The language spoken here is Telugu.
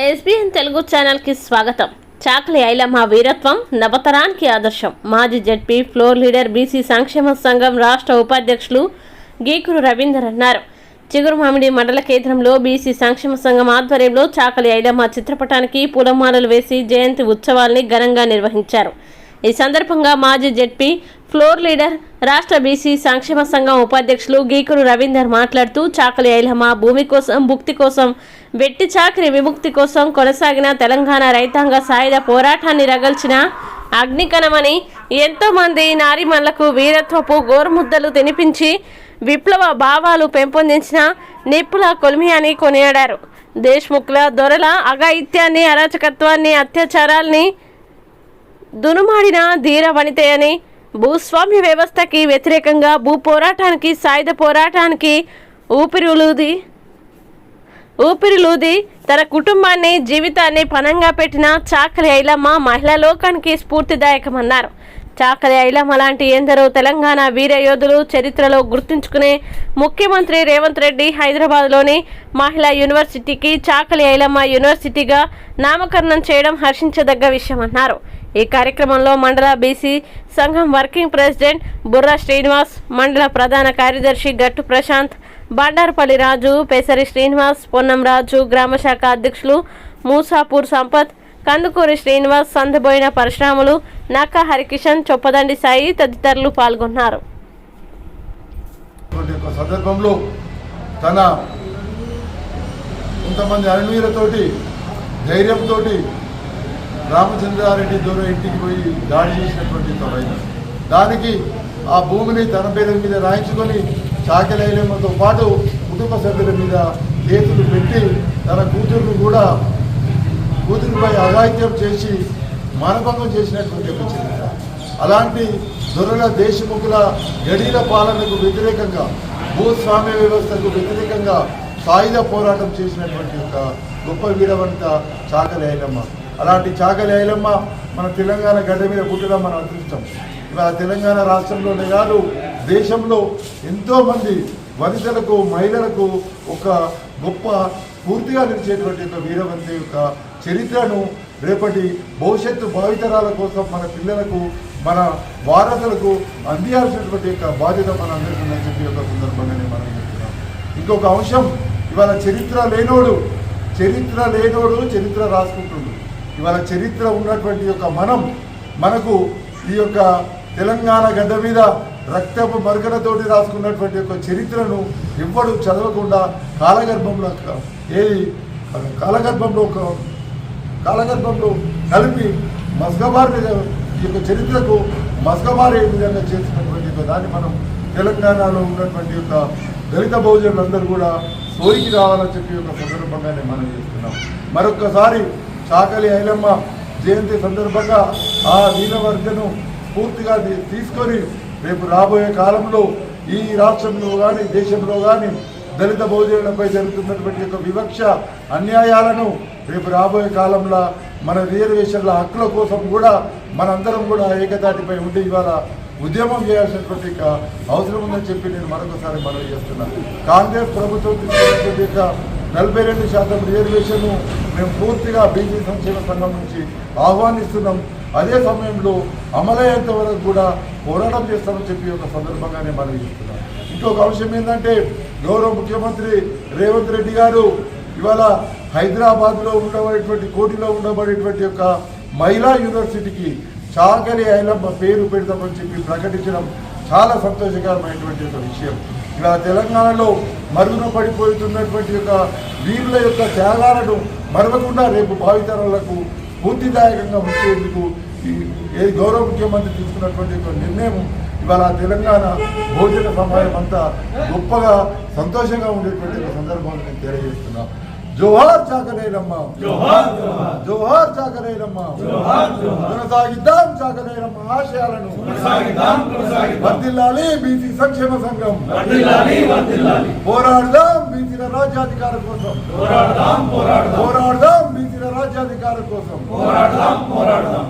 ఎస్బీఎన్ తెలుగు ఛానల్కి స్వాగతం. చాకలి ఐలమ్మ వీరత్వం నవతరానికి ఆదర్శం. మాజీ జడ్పీ ఫ్లోర్ లీడర్ బీసీ సంక్షేమ సంఘం రాష్ట్ర ఉపాధ్యక్షులు గీకురు రవీందర్ అన్నారు. చిగురుమామిడి మండల కేంద్రంలో బీసీ సంక్షేమ సంఘం ఆధ్వర్యంలో చాకలి ఐలమ్మ చిత్రపటానికి పూలమాలలు వేసి జయంతి ఉత్సవాల్ని ఘనంగా నిర్వహించారు. ఈ సందర్భంగా మాజీ జెడ్పీ ఫ్లోర్ లీడర్ రాష్ట్ర బీసీ సంక్షేమ సంఘం ఉపాధ్యక్షులు గీకురు రవీందర్ మాట్లాడుతూ చాకలి ఐలమ్మ భూమి కోసం భుక్తి కోసం వెట్టి చాకరి విముక్తి కోసం కొనసాగిన తెలంగాణ రైతాంగ సాయుధ పోరాటాన్ని రగల్చిన అగ్నికణమని ఎంతో మంది నారిమణులకు వీరత్వపు గోరుముద్దలు తినిపించి విప్లవ భావాలు పెంపొందించిన నిప్పుల కొలిమి అని కొనియాడారు. దేశ్ముఖ్ల దొరల అఘాయిత్యాన్ని అరాచకత్వాన్ని అత్యాచారాల్ని దునుమాడిన ధీర వనితయని భూస్వామ్య వ్యవస్థకి వ్యతిరేకంగా భూ పోరాటానికి సాయుధ పోరాటానికి ఊపిరిలూది. ఊపిరిలూది. తన కుటుంబాన్ని జీవితాన్ని పనంగా పెట్టిన చాకలి ఐలమ్మ మహిళా లోకానికి స్ఫూర్తిదాయకమన్నారు. చాకలి ఐలమ్మ లాంటి ఎందరో తెలంగాణ వీర యోధులు చరిత్రలో గుర్తుంచుకునే ముఖ్యమంత్రి రేవంత్ రెడ్డి హైదరాబాద్లోని మహిళా యూనివర్సిటీకి చాకలి ఐలమ్మ యూనివర్సిటీగా నామకరణం చేయడం హర్షించదగ్గ విషయమన్నారు. ఈ కార్యక్రమంలో మండల బీసీ సంఘం వర్కింగ్ ప్రెసిడెంట్ బుర్రా శ్రీనివాస్ మండల ప్రధాన కార్యదర్శి గట్టు ప్రశాంత్ బండారుపల్లి రాజు పెసరి శ్రీనివాస్ పొన్నం రాజు గ్రామశాఖ అధ్యక్షులు మూసాపూర్ సంపత్ కందుకూరి శ్రీనివాస్ సందబోయిన పరశురాములు నక్క హరికిషన్ చొప్పదండి సాయి తదితరులు పాల్గొన్నారు. సందర్భంలో తన కొంతమంది ధైర్యంతో రామచంద్రారెడ్డి దూరం ఇంటికి పోయి దాడి చేసినటువంటి తొలైన దానికి ఆ భూమిని తన పేరు మీద రాయించుకొని చాకలైలమ్మతో పాటు కుటుంబ సభ్యుల మీద చేతులు పెట్టి తన కూతురును కూడా కూతురుపై అఘాయిత్యం చేసి మానభంగం చేసినటువంటి ఒక చరిత్ర. అలాంటి దొరల దేశముఖుల గడీల పాలనకు వ్యతిరేకంగా భూస్వామ్య వ్యవస్థకు వ్యతిరేకంగా సాయుధ పోరాటం చేసినటువంటి ఒక గొప్ప వీరవంత చాకలి అలాంటి చాకలి ఐలమ్మ మన తెలంగాణ గడ్డ మీద పుట్టడం మన అదృష్టం. ఇవాళ తెలంగాణ రాష్ట్రంలోనే కాదు దేశంలో ఎంతోమంది వనితలకు మహిళలకు ఒక గొప్ప పూర్తిగా నిలిచేటువంటి ఒక వీరవంతి యొక్క చరిత్రను రేపటి భవిష్యత్తు భావితరాల కోసం మన పిల్లలకు మన వారసులకు అందియాల్సినటువంటి యొక్క బాధ్యత మనందరికీ ఉందని చెప్పి ఒక సందర్భంగానే మనం చెప్తున్నాం ఇంకొక అంశం ఇవాళ చరిత్ర లేనోడు చరిత్ర లేనోడు చరిత్ర రాసుకుంటుండు. ఇవాళ చరిత్ర ఉన్నటువంటి యొక్క మనం మనకు ఈ యొక్క తెలంగాణ గడ్డ మీద రక్తపు మరకలతోటి రాసుకున్నటువంటి యొక్క చరిత్రను ఎవ్వడు చదవకుండా కాలగర్భంలో ఏది కాలగర్భంలో ఒక కాలగర్భంలో కలిపి మస్గబారి ఈ యొక్క చరిత్రకు మస్గబారే విధంగా చేసినటువంటి యొక్క దాన్ని మనం తెలంగాణలో ఉన్నటువంటి యొక్క దళిత బహుజనులందరూ కూడా సోరికి రావాలని చెప్పి ఒక సందర్భంగానే మనం చేస్తున్నాం మరొకసారి కాకలి ఐలమ్మ జయంతి సందర్భంగా ఆ నీలవర్గను పూర్తిగా తీసుకొని రేపు రాబోయే కాలంలో ఈ రాష్ట్రంలో కానీ దేశంలో కానీ దళిత బహుజనులపై జరుగుతున్నటువంటి యొక్క వివక్ష అన్యాయాలను రేపు రాబోయే కాలంలో మన రిజర్వేషన్ల హక్కుల కోసం కూడా మనందరం కూడా ఏకతాటిపై ఉండి ఇవాళ ఉద్యమం చేయాల్సినటువంటి అవసరం ఉందని చెప్పి నేను మరొకసారి మనవి చేస్తున్నాను కాంగ్రెస్ ప్రభుత్వం తీసుకున్నటువంటి నలభై రెండు శాతం రిజర్వేషన్ మేము పూర్తిగా బీసీ సంక్షేమ సంఘం నుంచి ఆహ్వానిస్తున్నాం. అదే సమయంలో అమలయ్యేంత వరకు కూడా పోరాటం చేస్తామని చెప్పి ఒక సందర్భంగానే మనం చేస్తున్నాం ఇంకొక అంశం ఏంటంటే గౌరవ ముఖ్యమంత్రి రేవంత్ రెడ్డి గారు ఇవాళ హైదరాబాద్లో ఉండబడేటువంటి కోటిలో ఉండబడేటువంటి యొక్క మహిళా యూనివర్సిటీకి చాకలి ఐలమ్మ పేరు పెడతామని చెప్పి ప్రకటించడం చాలా సంతోషకరమైనటువంటి ఒక విషయం. ఇలా తెలంగాణలో మరుగున పడిపోతున్నటువంటి యొక్క వీరుల యొక్క త్యాగాలను మరవకుండా రేపు భావితరాలకు స్ఫూర్తిదాయకంగా ఉంచేందుకు ఏ గౌరవ ముఖ్యమంత్రి తీసుకున్నటువంటి ఒక నిర్ణయం ఇవాళ తెలంగాణ భోజన సమాజం అంతా గొప్పగా సంతోషంగా ఉండేటువంటి ఒక సందర్భాన్ని నేను తెలియజేస్తున్నాను జోహార్ చాకలేరమ్మ జోహార్ జోహార్. కొనసాగిద్దాం చాకలేరమ్మ ఆశయాలను. వర్ధిల్లాలి బీసీ సంక్షేమ సంఘం. పోరాడదాం బీసీల రాజ్యాధికారం కోసం. పోరాడదాం బీసీల రాజ్యాధికారం కోసం. పోరాడదాం పోరాడదాం.